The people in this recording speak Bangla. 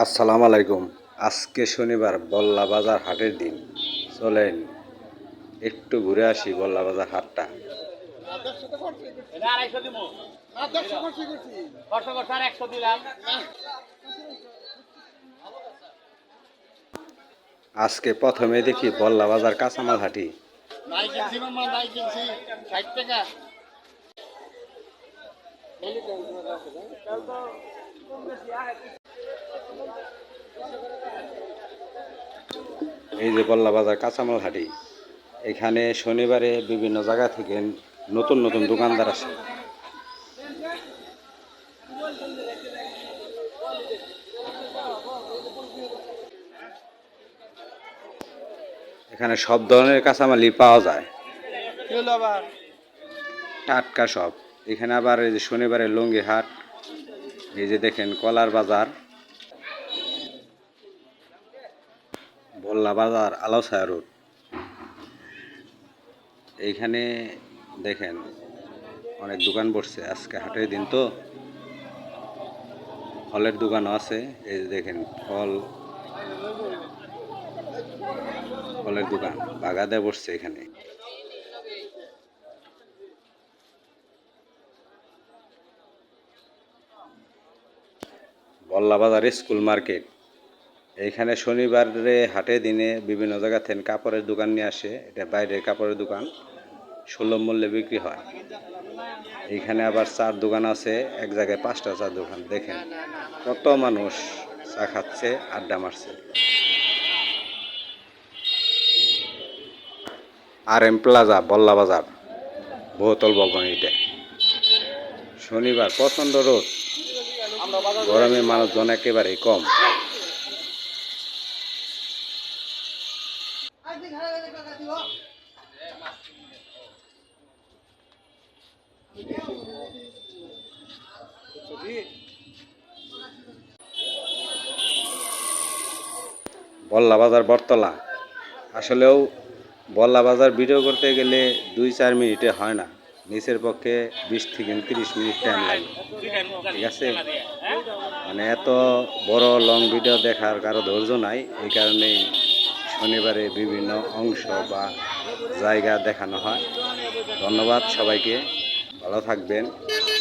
আসসালামু আলাইকুম। আজকে শনিবার বল্লা বাজার হাটের দিন। চলেন, একটু ঘুরে আসি বল্লা বাজার হাটটা। আজকে প্রথমে দেখি বল্লা বাজার কাঁচামাল হাটি। এই যে বল্লা বাজার কাঁচামাল হাটি, এখানে শনিবারে বিভিন্ন জায়গা থেকে নতুন নতুন দোকানদার আসে। এখানে সব ধরনের কাঁচামালই পাওয়া যায়। টাটকা সব। এখানে আবার এই যে শনিবারে লুঙ্গি হাট, এই যে দেখেন কলার বাজার। ভোল্লা বাজার আলাউসায়া রোড। এইখানে দেখেন অনেক দোকান বসছে, আজকে হাটের দিন তো। ফলের দোকানও আছে, এই যে দেখেন ফল, ফলের দোকান, বাগাদে বসছে এখানে। বল্লা বাজার স্কুল মার্কেট। এইখানে শনিবারে হাটে দিনে বিভিন্ন জায়গা থেকে কাপড়ের দোকান নিয়ে আসে। এটা বাইরের কাপড়ের দোকান। সুলভ মূল্যে বিক্রি হয়। এখানে আবার চার দোকান আছে। এক জায়গায় পাঁচটা চার দোকান। দেখেন, কত মানুষ চা খাচ্ছে, আড্ডা মারছে। আর এম প্লাজা, বল্লা বাজার। বহুতল ভবন এটা। শনিবার প্রচণ্ড রোদ। গরমে মানুষজন একেবারেই কম। বল্লা বাজার বটতলা। আসলেও বল্লা বাজার ভিডিও করতে গেলে দুই চার মিনিটে হয় না। নিচের পক্ষে বিশ থেকে তিরিশ মিনিট টাইম লাগে। ঠিক আছে? মানে এত বড় লং ভিডিও দেখার কারও ধৈর্য নাই। এই কারণেই শনিবারে বিভিন্ন অংশ বা জায়গা দেখানো হয়। ধন্যবাদ সবাইকে। ভালো থাকবেন।